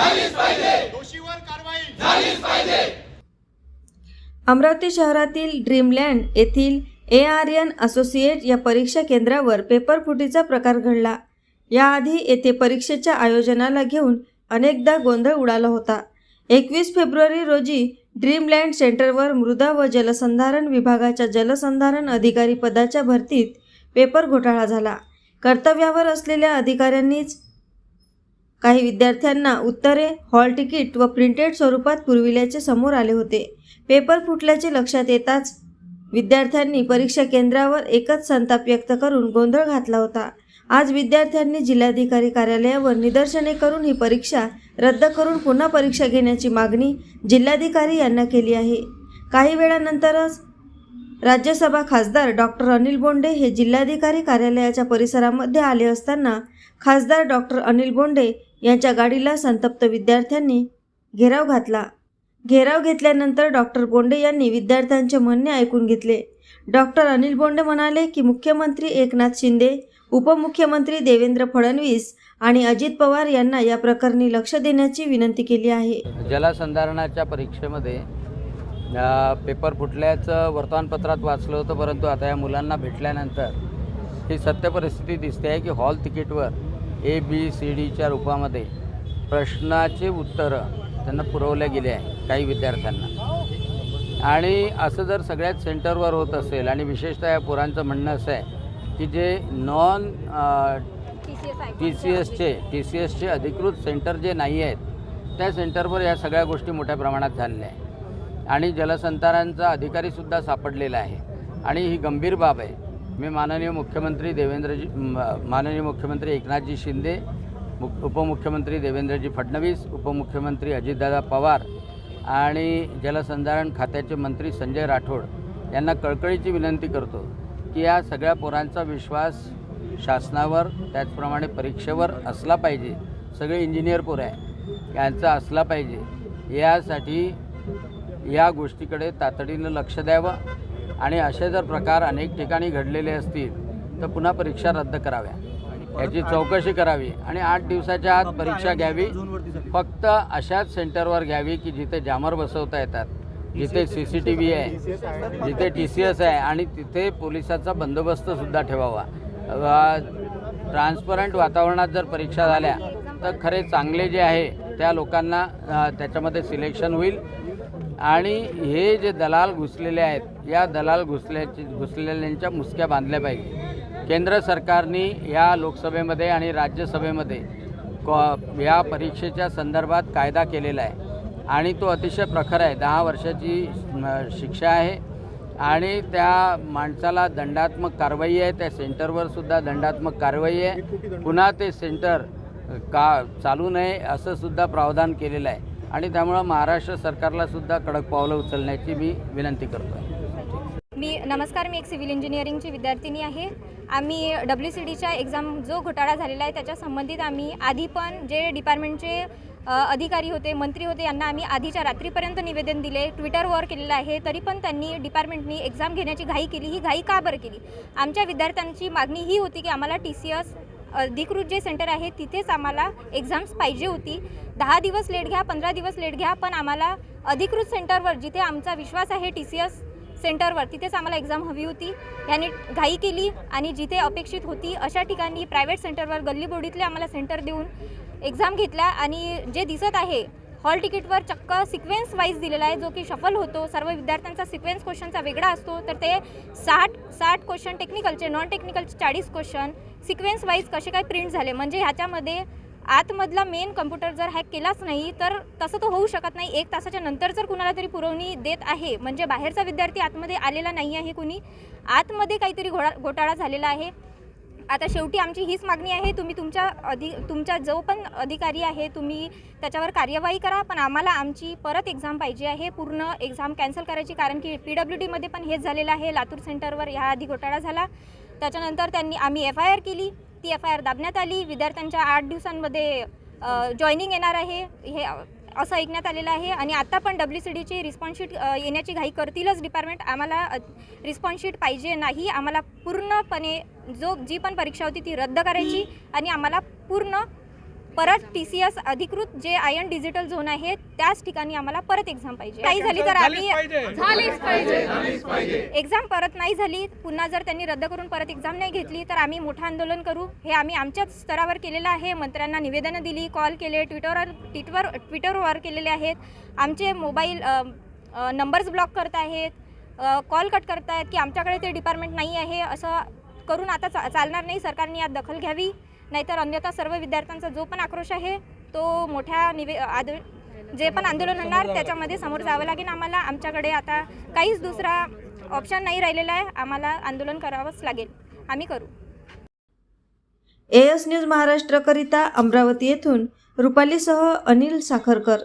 दोषीवर कारवाई. अमरावती शहरातील ड्रीमलँड येथील ए आर एन असोसिएट या परीक्षा केंद्रावर पेपर फुटीचा प्रकार घडला. याआधी येथे परीक्षेच्या आयोजनाला घेऊन अनेकदा गोंधळ उडाला होता. एकवीस फेब्रुवारी रोजी ड्रीमलँड सेंटरवर मृदा व जलसंधारण विभागाच्या जलसंधारण अधिकारी पदाच्या भरतीत पेपर घोटाळा झाला. कर्तव्यावर असलेल्या अधिकाऱ्यांनीच काही विद्यार्थ्यांना उत्तरे हॉल तिकीट व प्रिंटेड स्वरूपात पुरविल्याचे समोर आले होते. पेपर फुटल्याचे लक्षात येताच विद्यार्थ्यांनी परीक्षा केंद्रावर एकच संताप व्यक्त करून गोंधळ घातला होता. आज विद्यार्थ्यांनी जिल्हाधिकारी कार्यालयावर निदर्शने करून ही परीक्षा रद्द करून पुन्हा परीक्षा घेण्याची मागणी जिल्हाधिकारी यांना केली आहे. काही वेळानंतरच राज्यसभा खासदार डॉक्टर अनिल बोंडे हे जिल्हाधिकारी कार्यालयाच्या परिसरामध्ये आले असताना खासदार डॉक्टर अनिल बोंडे यांच्या गाडीला संतप्त विद्यार्थ्यांनी घेराव घातला. घेराव घेतल्यानंतर डॉक्टर बोंडे यांनी विद्यार्थ्यांचे म्हणणे ऐकून घेतले. डॉक्टर अनिल बोंडे म्हणाले की मुख्यमंत्री एकनाथ शिंदे उपमुख्यमंत्री देवेंद्र फडणवीस आणि अजित पवार यांना या प्रकरणी लक्ष देण्याची विनंती केली आहे. जलसंधारणाच्या परीक्षेमध्ये पेपर फुटल्याचं वर्तमानपत्रात वाचलं होतं परंतु आता या मुलांना भेटल्यानंतर ही सत्य परिस्थिती दिसते आहे की हॉल तिकीटवर ए बी सी डीच्या रूपामध्ये प्रश्नाचे उत्तरं त्यांना पुरवल्या गेले आहे काही विद्यार्थ्यांना. आणि असं जर सगळ्याच सेंटरवर होत असेल आणि विशेषतः या पोरांचं म्हणणं असं आहे की जे नॉन टी सी एसचे टी सी एसचे अधिकृत सेंटर जे नाही आहेत त्या सेंटरवर या सगळ्या गोष्टी मोठ्या प्रमाणात झालेल्या आहे आणि जलसंतारांचा अधिकारीसुद्धा सापडलेला आहे. आणि ही गंभीर बाब आहे. मी माननीय मुख्यमंत्री देवेंद्रजी माननीय मुख्यमंत्री एकनाथजी शिंदे उपमुख्यमंत्री देवेंद्रजी फडणवीस उपमुख्यमंत्री अजितदादा पवार आणि जलसंधारण खात्याचे मंत्री संजय राठोड यांना कळकळीची विनंती करतो की या सगळ्या पोरांचा विश्वास शासनावर त्याचप्रमाणे परीक्षेवर असला पाहिजे. सगळे इंजिनियर पोरं आहे यांचा असला पाहिजे. यासाठी या गोष्टीकडे तातडीनं लक्ष द्यावं. आणि असे जर प्रकार अनेक ठिकाणी घडलेले असतील तर पुन्हा परीक्षा रद्द कराव्या. याची चौकशी करावी आणि आठ दिवसाच्या आत परीक्षा घ्यावी. फक्त अशाच सेंटरवर घ्यावी की जिथे जामर बसवता येतात जिथे सी सी टी व्ही आहे जिथे टी सी एस आहे आणि तिथे पोलिसाचा बंदोबस्तसुद्धा ठेवावा. ट्रान्सपरंट वातावरणात जर परीक्षा झाल्या तर खरे चांगले जे आहे त्या लोकांना त्याच्यामध्ये सिलेक्शन होईल. आणि हे जे दलाल घुसलेले आहेत या दलाल घुसल्याची घुसलेल्यांच्या मुसक्या बांधल्या पाहिजे. केंद्र सरकारने या लोकसभेमध्ये आणि राज्यसभेमध्ये कॉ या परीक्षेच्या संदर्भात कायदा केलेला आहे. आणि तो अतिशय प्रखर आहे. दहा वर्षाची शिक्षा आहे. आणि त्या माणसाला दंडात्मक कारवाई आहे. त्या सेंटरवर सुद्धा दंडात्मक कारवाई आहे. पुन्हा ते सेंटर का चालू नये असं सुद्धा प्रावधान केलेलं आहे. आणि त्यामुळं महाराष्ट्र सरकारला सुद्धा कडक पावलं उचलण्याची मी विनंती करतो आहे मी नमस्कार मी एक सिव्हिल इंजिनिअरिंगची विद्यार्थिनी आहे. आम्ही डब्ल्यू सी डीच्या एक्झाम जो घोटाळा झालेला आहे त्याच्या संबंधित आम्ही आधी पण जे डिपार्टमेंटचे अधिकारी होते मंत्री होते यांना आम्ही आधीच्या रात्रीपर्यंत निवेदन दिले ट्विटरवर केलेलं आहे तरी पण त्यांनी डिपार्टमेंटनी एक्झाम घेण्याची घाई केली. ही घाई का बरं केली? आमच्या विद्यार्थ्यांची मागणी ही होती की आम्हाला टी सी एस अधिकृत जे सेंटर आहे तिथेच आम्हाला एक्झाम्स पाहिजे होती. दहा दिवस लेट घ्या पंधरा दिवस लेट घ्या पण आम्हाला अधिकृत सेंटरवर जिथे आमचा विश्वास आहे टी सी एस सेंटरवर तिथेच आम्हाला एक्झाम हवी होती. याने घाई केली आणि जिथे अपेक्षित होती अशा ठिकाणी प्रायव्हेट सेंटरवर गल्लीबोडीतले आम्हाला सेंटर देऊन एक्झाम घेतल्या आणि जे दिसत आहे हॉल तिकीटवर चक्क सिक्वेन्स वाईज दिलेला आहे जो की शफल होतो. सर्व विद्यार्थ्यांचा सिक्वेन्स क्वेश्चनचा वेगळा असतो. तर ते साठ साठ क्वेश्चन टेक्निकलचे नॉन टेक्निकलचे चाळीस क्वेश्चन सिक्वेन्स वाईज कसे काय प्रिंट झाले? म्हणजे ह्याच्यामध्ये आतमधला मेन कम्प्युटर जर हॅक केलाच नाही तर तसं तो होऊ शकत नाही. एक तासाच्या नंतर जर कुणाला तरी पुरवणी देत आहे म्हणजे बाहेरचा विद्यार्थी आतमध्ये आलेला नाही आहे कुणी आतमध्ये काहीतरी घोडा घोटाळा झालेला आहे. आता शेवटी आमची हीच मागणी आहे तुम्ही तुमच्या अधि तुमच्या जो पण अधिकारी आहे तुम्ही त्याच्यावर कार्यवाही करा पण आम्हाला आमची परत एक्झाम पाहिजे आहे. पूर्ण एक्झाम कॅन्सल करायची कारण की पी डब्ल्यू डीमध्ये पण हेच झालेलं आहे. लातूर सेंटरवर ह्याआधी घोटाळा झाला. त्याच्यानंतर त्यांनी आम्ही एफ आय आर केली. ती एफ आय आर दाबण्यात आली. विद्यार्थ्यांच्या आठ दिवसांमध्ये जॉईनिंग येणार आहे. हे असं ऐकण्यात आलेलं आहे. आणि आता पण डब्ल्यू सी डीची रिस्पॉन्स शीट अ, येण्याची घाई करतीलच डिपार्टमेंट आम्हाला रिस्पॉन्स शीट पाहिजे नाही. आम्हाला पूर्णपणे जो जी पण परीक्षा होती ती रद्द करायची आणि आम्हाला पूर्ण परत टी सी एस अधिकृत जे आयन डिजिटल झोन आहे त्याच ठिकाणी आम्हाला परत एक्झाम पाहिजे. काही झाली तर आम्ही एक्झाम परत नाही झाली पुन्हा जर त्यांनी रद्द करून परत एक्झाम नाही घेतली तर आम्ही मोठं आंदोलन करू. हे आम्ही आमच्याच स्तरावर केलेलं आहे. मंत्र्यांना निवेदनं दिली कॉल केले ट्विटरवर ट्विटवर ट्विटरवर केलेले आहेत. आमचे मोबाईल नंबर्स ब्लॉक करत आहेत. कॉल कट करत आहेत की आमच्याकडे ते डिपार्टमेंट नाही आहे. असं करून आता चा चालणार नाही. सरकारने यात दखल घ्यावी. नाहीतर अन्यथा सर्व विद्यार्थ्यांचा जो पण आक्रोश आहे तो मोठ्या निवे आद जे पण आंदोलन होणार त्याच्यामध्ये समोर जावं लागेल आम्हाला. आमच्याकडे आता काहीच दुसरा ऑप्शन नाही राहिलेला आहे. आम्हाला आंदोलन करावंच लागेल. आम्ही करू. एस न्यूज महाराष्ट्रकरिता अमरावती येथून रुपालीसह अनिल साखरकर.